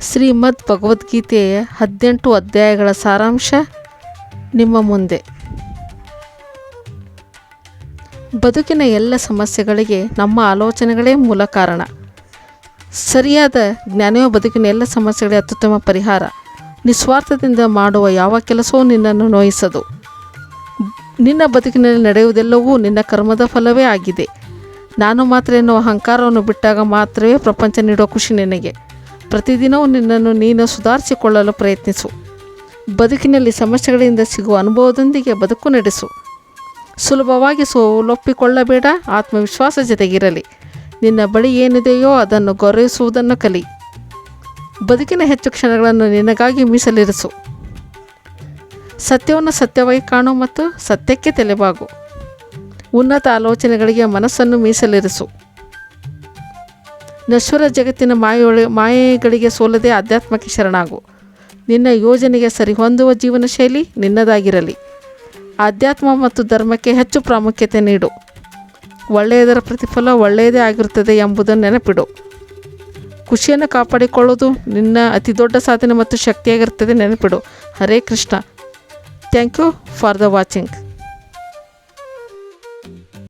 ಶ್ರೀಮದ್ ಭಗವದ್ಗೀತೆಯ ಹದಿನೆಂಟು ಅಧ್ಯಾಯಗಳ ಸಾರಾಂಶ ನಿಮ್ಮ ಮುಂದೆ. ಬದುಕಿನ ಎಲ್ಲ ಸಮಸ್ಯೆಗಳಿಗೆ ನಮ್ಮ ಆಲೋಚನೆಗಳೇ ಮೂಲ ಕಾರಣ. ಸರಿಯಾದ ಜ್ಞಾನವೇ ಬದುಕಿನ ಎಲ್ಲ ಸಮಸ್ಯೆಗಳಿಗೆ ಅತ್ಯುತ್ತಮ ಪರಿಹಾರ. ನಿಸ್ವಾರ್ಥದಿಂದ ಮಾಡುವ ಯಾವ ಕೆಲಸವೂ ನಿನ್ನನ್ನು ನೋಯಿಸದು. ನಿನ್ನ ಬದುಕಿನಲ್ಲಿ ನಡೆಯುವುದೆಲ್ಲವೂ ನಿನ್ನ ಕರ್ಮದ ಫಲವೇ ಆಗಿದೆ. ನಾನು ಮಾತ್ರ ಎನ್ನುವ ಅಹಂಕಾರವನ್ನು ಬಿಟ್ಟಾಗ ಮಾತ್ರವೇ ಪ್ರಪಂಚ ನೀಡುವ ಖುಷಿ ನಿನಗೆ. ಪ್ರತಿದಿನವೂ ನಿನ್ನನ್ನು ನೀನು ಸುಧಾರಿಸಿಕೊಳ್ಳಲು ಪ್ರಯತ್ನಿಸು. ಬದುಕಿನಲ್ಲಿ ಸಮಸ್ಯೆಗಳಿಂದ ಸಿಗುವ ಅನುಭವದೊಂದಿಗೆ ಬದುಕು ನಡೆಸು. ಸುಲಭವಾಗಿ ಸೋಲೊಪ್ಪಿಕೊಳ್ಳಬೇಡ, ಆತ್ಮವಿಶ್ವಾಸ ಜೊತೆಗಿರಲಿ. ನಿನ್ನ ಬಳಿ ಏನಿದೆಯೋ ಅದನ್ನು ಗೌರವಿಸುವುದನ್ನು ಕಲಿ. ಬದುಕಿನ ಹೆಚ್ಚು ಕ್ಷಣಗಳನ್ನು ನಿನಗಾಗಿ ಮೀಸಲಿರಿಸು. ಸತ್ಯವನ್ನು ಸತ್ಯವಾಗಿ ಕಾಣು ಮತ್ತು ಸತ್ಯಕ್ಕೆ ತಲೆಬಾಗು. ಉನ್ನತ ಆಲೋಚನೆಗಳಿಗೆ ಮನಸ್ಸನ್ನು ಮೀಸಲಿರಿಸು. ನಶ್ವರ ಜಗತ್ತಿನ ಮಾಯೊಳ ಮಾಯೆಗಳಿಗೆ ಸೋಲದೆ ಆಧ್ಯಾತ್ಮಕ್ಕೆ ಶರಣಾಗು. ನಿನ್ನ ಯೋಜನೆಗೆ ಸರಿಹೊಂದುವ ಜೀವನ ಶೈಲಿ ನಿನ್ನದಾಗಿರಲಿ. ಆಧ್ಯಾತ್ಮ ಮತ್ತು ಧರ್ಮಕ್ಕೆ ಹೆಚ್ಚು ಪ್ರಾಮುಖ್ಯತೆ ನೀಡು. ಒಳ್ಳೆಯದರ ಪ್ರತಿಫಲ ಒಳ್ಳೆಯದೇ ಆಗಿರುತ್ತದೆ ಎಂಬುದನ್ನು ನೆನಪಿಡು. ಖುಷಿಯನ್ನು ಕಾಪಾಡಿಕೊಳ್ಳೋದು ನಿನ್ನ ಅತಿ ದೊಡ್ಡ ಸಾಧನೆ ಮತ್ತು ಶಕ್ತಿಯಾಗಿರುತ್ತದೆ ನೆನಪಿಡು. Hare Krishna. Thank you for the watching.